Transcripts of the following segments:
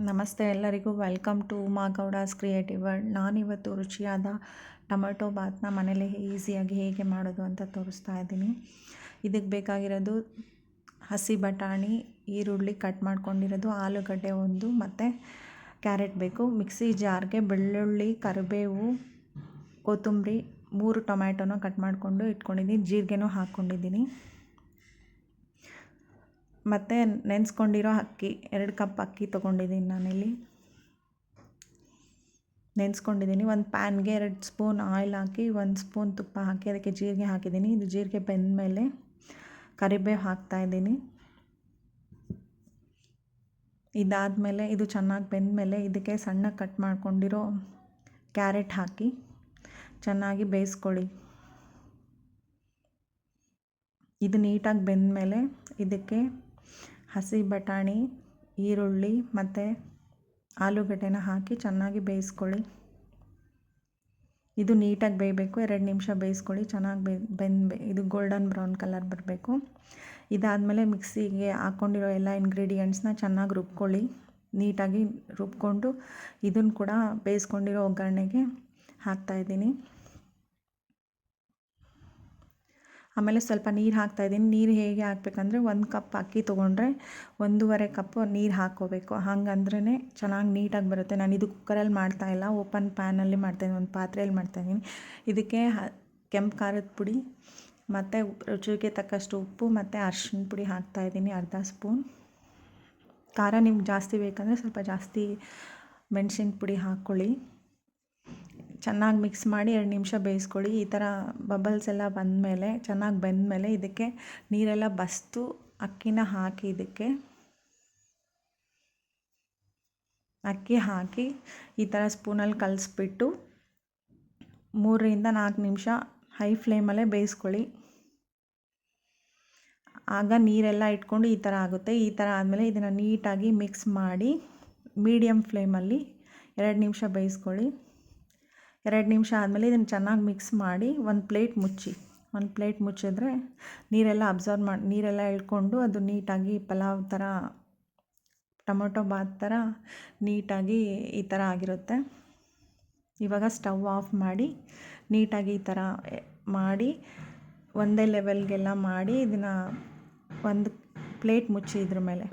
ನಮಸ್ತೆ ಎಲ್ಲರಿಗೂ. Welcome to Uma Gowda's creative world. ನಾನಿವತ್ತು ರುಚಿಯಾದ ಟೊಮೆಟೊ ಬಾತ್ನ ಮನೇಲಿ ಈಸಿಯಾಗಿ ಹೇಗೆ ಮಾಡೋದು ಅಂತ ತೋರಿಸ್ತಾ ಇದ್ದೀನಿ. ಇದಕ್ಕೆ ಬೇಕಾಗಿರೋದು ಹಸಿ ಬಟಾಣಿ, ಈರುಳ್ಳಿ ಕಟ್ ಮಾಡ್ಕೊಂಡಿರೋದು, ಆಲೂಗಡ್ಡೆ ಒಂದು ಮತ್ತು ಕ್ಯಾರೆಟ್ ಬೇಕು. ಮಿಕ್ಸಿ ಜಾರ್ಗೆ ಬೆಳ್ಳುಳ್ಳಿ, ಕರಿಬೇವು, ಕೊತ್ತಂಬರಿ ಮೂರು ಟೊಮ್ಯಾಟೊನ ಕಟ್ ಮಾಡಿಕೊಂಡು ಇಟ್ಕೊಂಡಿದ್ದೀನಿ. ಜೀರಿಗೆನೂ ಹಾಕ್ಕೊಂಡಿದ್ದೀನಿ. ಮತ್ತು ನೆನೆಸ್ಕೊಂಡಿರೋ ಅಕ್ಕಿ, ಎರಡು ಕಪ್ ಅಕ್ಕಿ ತೊಗೊಂಡಿದ್ದೀನಿ ನಾನಿಲ್ಲಿ. ನೆನೆಸ್ಕೊಂಡಿದ್ದೀನಿ ಒಂದು ಪ್ಯಾನ್ಗೆ ಎರಡು ಸ್ಪೂನ್ ಆಯಿಲ್ ಹಾಕಿ, ಒಂದು ಸ್ಪೂನ್ ತುಪ್ಪ ಹಾಕಿ, ಅದಕ್ಕೆ ಜೀರಿಗೆ ಹಾಕಿದ್ದೀನಿ ಇದು ಜೀರಿಗೆ ಬೆಂದ ಮೇಲೆ ಕರಿಬೇವು ಹಾಕ್ತಾಯಿದ್ದೀನಿ ಇದಾದಮೇಲೆ, ಇದು ಚೆನ್ನಾಗಿ ಬೆಂದ ಮೇಲೆ ಇದಕ್ಕೆ ಸಣ್ಣ ಕಟ್ ಮಾಡ್ಕೊಂಡಿರೋ ಕ್ಯಾರೆಟ್ ಹಾಕಿ ಚೆನ್ನಾಗಿ ಬೇಯಿಸ್ಕೊಳ್ಳಿ. ಇದು ನೀಟಾಗಿ ಬೆಂದಮೇಲೆ ಇದಕ್ಕೆ ಹಸಿ ಬಟಾಣಿ, ಈರುಳ್ಳಿ ಮತ್ತು ಆಲೂಗಡ್ಡೆನ ಹಾಕಿ ಚೆನ್ನಾಗಿ ಬೇಯಿಸ್ಕೊಳ್ಳಿ. ಇದು ನೀಟಾಗಿ ಬೇಯಬೇಕು, ಎರಡು ನಿಮಿಷ ಬೇಯಿಸ್ಕೊಳ್ಳಿ, ಚೆನ್ನಾಗಿ ಬೇ, ಬೆಂದು ಇದು ಗೋಲ್ಡನ್ ಬ್ರೌನ್ ಕಲರ್ ಬರಬೇಕು. ಇದಾದಮೇಲೆ ಮಿಕ್ಸಿಗೆ ಹಾಕ್ಕೊಂಡಿರೋ ಎಲ್ಲ ಇಂಗ್ರೀಡಿಯೆಂಟ್ಸ್ನ ಚೆನ್ನಾಗಿ ರುಬ್ಕೊಳ್ಳಿ. ನೀಟಾಗಿ ರುಬ್ಕೊಂಡು ಇದನ್ನು ಕೂಡ ಬೇಯಿಸ್ಕೊಂಡಿರೋ ಒಗ್ಗರಣೆಗೆ ಹಾಕ್ತಾಯಿದ್ದೀನಿ ಆಮೇಲೆ ಸ್ವಲ್ಪ ನೀರು ಹಾಕ್ತಾಯಿದ್ದೀನಿ ನೀರು ಹೇಗೆ ಹಾಕ್ಬೇಕಂದ್ರೆ ಒಂದು ಕಪ್ ಅಕ್ಕಿ ತೊಗೊಂಡ್ರೆ ಒಂದೂವರೆ ಕಪ್ಪು ನೀರು ಹಾಕ್ಕೋಬೇಕು. ಹಂಗಂದ್ರೇ ಚೆನ್ನಾಗಿ ನೀಟಾಗಿ ಬರುತ್ತೆ. ನಾನು ಇದು ಕುಕ್ಕರಲ್ಲಿ ಮಾಡ್ತಾಯಿಲ್ಲ ಓಪನ್ ಪ್ಯಾನಲ್ಲಿ ಮಾಡ್ತಾಯಿದ್ದೀನಿ ಒಂದು ಪಾತ್ರೆಯಲ್ಲಿ ಮಾಡ್ತಾಯಿದ್ದೀನಿ ಇದಕ್ಕೆ ಕೆಂಪು ಖಾರದ ಪುಡಿ, ಮತ್ತು ರುಚಿಗೆ ತಕ್ಕಷ್ಟು ಉಪ್ಪು, ಮತ್ತು ಅರ್ಶಿನ ಪುಡಿ ಹಾಕ್ತಾಯಿದ್ದೀನಿ ಅರ್ಧ ಸ್ಪೂನ್. ಖಾರ ನಿಮ್ಗೆ ಜಾಸ್ತಿ ಬೇಕಂದರೆ ಸ್ವಲ್ಪ ಜಾಸ್ತಿ ಮೆಣಸಿನ ಪುಡಿ ಹಾಕ್ಕೊಳ್ಳಿ ಚೆನ್ನಾಗಿ ಮಿಕ್ಸ್ ಮಾಡಿ ಎರಡು ನಿಮಿಷ ಬೇಯಿಸ್ಕೊಳ್ಳಿ. ಈ ಥರ ಬಬಲ್ಸ್ ಎಲ್ಲ ಬಂದಮೇಲೆ, ಚೆನ್ನಾಗಿ ಬೆಂದಮೇಲೆ ಇದಕ್ಕೆ ನೀರೆಲ್ಲ ಬಸ್ತು, ಅಕ್ಕಿನ ಹಾಕಿ ಇದಕ್ಕೆ. ಅಕ್ಕಿ ಹಾಕಿ ಈ ಥರ ಸ್ಪೂನಲ್ಲಿ ಕಲಿಸ್ಬಿಟ್ಟು ಮೂರರಿಂದ ನಾಲ್ಕು ನಿಮಿಷ ಹೈ ಫ್ಲೇಮಲ್ಲೇ ಬೇಯಿಸ್ಕೊಳ್ಳಿ. ಆಗ ನೀರೆಲ್ಲ ಇಟ್ಕೊಂಡು ಈ ಥರ ಆಗುತ್ತೆ. ಈ ಥರ ಆದಮೇಲೆ ಇದನ್ನು ನೀಟಾಗಿ ಮಿಕ್ಸ್ ಮಾಡಿ ಮೀಡಿಯಮ್ ಫ್ಲೇಮಲ್ಲಿ ಎರಡು ನಿಮಿಷ ಬೇಯಿಸ್ಕೊಳ್ಳಿ. ಎರಡು ನಿಮಿಷ ಆದಮೇಲೆ ಇದನ್ನು ಚೆನ್ನಾಗಿ ಮಿಕ್ಸ್ ಮಾಡಿ ಒಂದು ಪ್ಲೇಟ್ ಮುಚ್ಚಿ. ಒಂದು ಪ್ಲೇಟ್ ಮುಚ್ಚಿದ್ರೆ ನೀರೆಲ್ಲ ಅಬ್ಸರ್ವ್ ಮಾಡಿ, ನೀರೆಲ್ಲ ಇಳ್ಕೊಂಡು ಅದು ನೀಟಾಗಿ ಪಲಾವ್ ಥರ ಟೊಮೊಟೊ ಬಾತ್ ಥರ ನೀಟಾಗಿ ಈ ಥರ ಆಗಿರುತ್ತೆ. ಇವಾಗ ಸ್ಟವ್ ಆಫ್ ಮಾಡಿ ನೀಟಾಗಿ ಈ ಥರ ಮಾಡಿ ಒಂದೇ ಲೆವೆಲ್ಗೆಲ್ಲ ಮಾಡಿ ಇದನ್ನು ಒಂದು ಪ್ಲೇಟ್ ಮುಚ್ಚಿ ಇದ್ರ ಮೇಲೆ.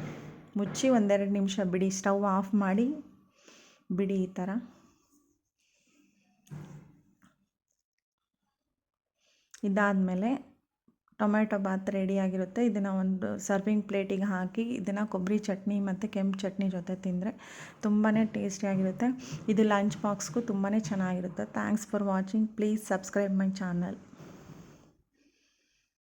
ಮುಚ್ಚಿ ಒಂದೆರಡು ನಿಮಿಷ ಬಿಡಿ ಸ್ಟವ್ ಆಫ್ ಮಾಡಿ ಬಿಡಿ ಈ ಥರ ಇದಾದಮೇಲೆ ಟೊಮೆಟೊ ಬಾತ್ ರೆಡಿಯಾಗಿರುತ್ತೆ ಇದನ್ನು ಒಂದು ಸರ್ವಿಂಗ್ ಪ್ಲೇಟಿಗೆ ಹಾಕಿ ಇದನ್ನು ಕೊಬ್ಬರಿ ಚಟ್ನಿ ಮತ್ತು ಕೆಂಪು ಚಟ್ನಿ ಜೊತೆ ತಿಂದರೆ ತುಂಬಾ ಟೇಸ್ಟಿಯಾಗಿರುತ್ತೆ ಇದು ಲಂಚ್ ಬಾಕ್ಸ್ಗೂ ತುಂಬಾ ಚೆನ್ನಾಗಿರುತ್ತೆ. Thanks for watching. Please subscribe my channel.